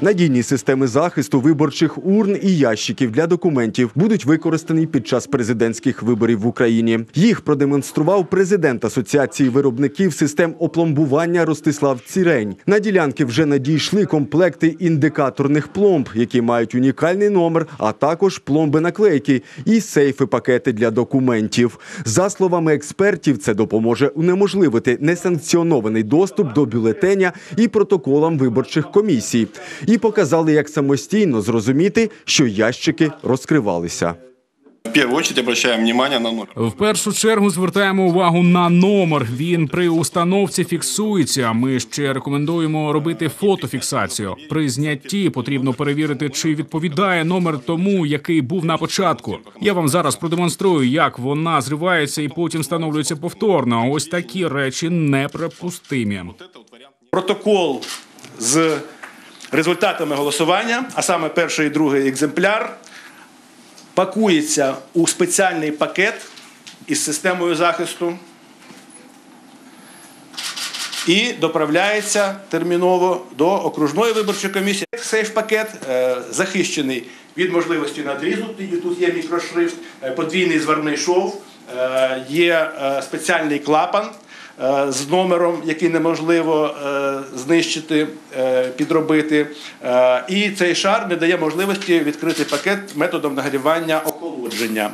Надійні системи захисту виборчих урн і ящиків для документів будуть використані під час президентських виборів в Україні. Їх продемонстрував президент Асоціації виробників систем опломбування Ростислав Цірень. На ділянки вже надійшли комплекти індикаторних пломб, які мають унікальний номер, а також пломби наклейки і сейфи пакети для документів. За словами експертів, це допоможе унеможливити несанкціонований доступ до бюлетеня і протоколам виборчих комісій. І показали, як самостійно зрозуміти, що ящики розкривалися. В первую очередь на номер. Першу чергу звертаємо увагу на номер. Він при установці фіксується. Ми ще рекомендуємо робити фотофіксацію. При знятті потрібно перевірити, чи відповідає номер тому, який був на початку. Я вам зараз продемонструю, як вона зривається і потім встановлюється повторно. Ось такі речі неприпустимі. протокол з результатами голосування, а саме перший і другий екземпляр, пакується у спеціальний пакет із системою захисту і доправляється терміново до окружної виборчої комісії. Сейф-пакет е, захищений від можливості надрізу. Тут є мікрошрифт, е, подвійний зварний шов, е, є спеціальний клапан з номером, який неможливо е, знищити, е, підробити. Е, І цей шар не дає можливості відкрити пакет методом нагрівання охолодження.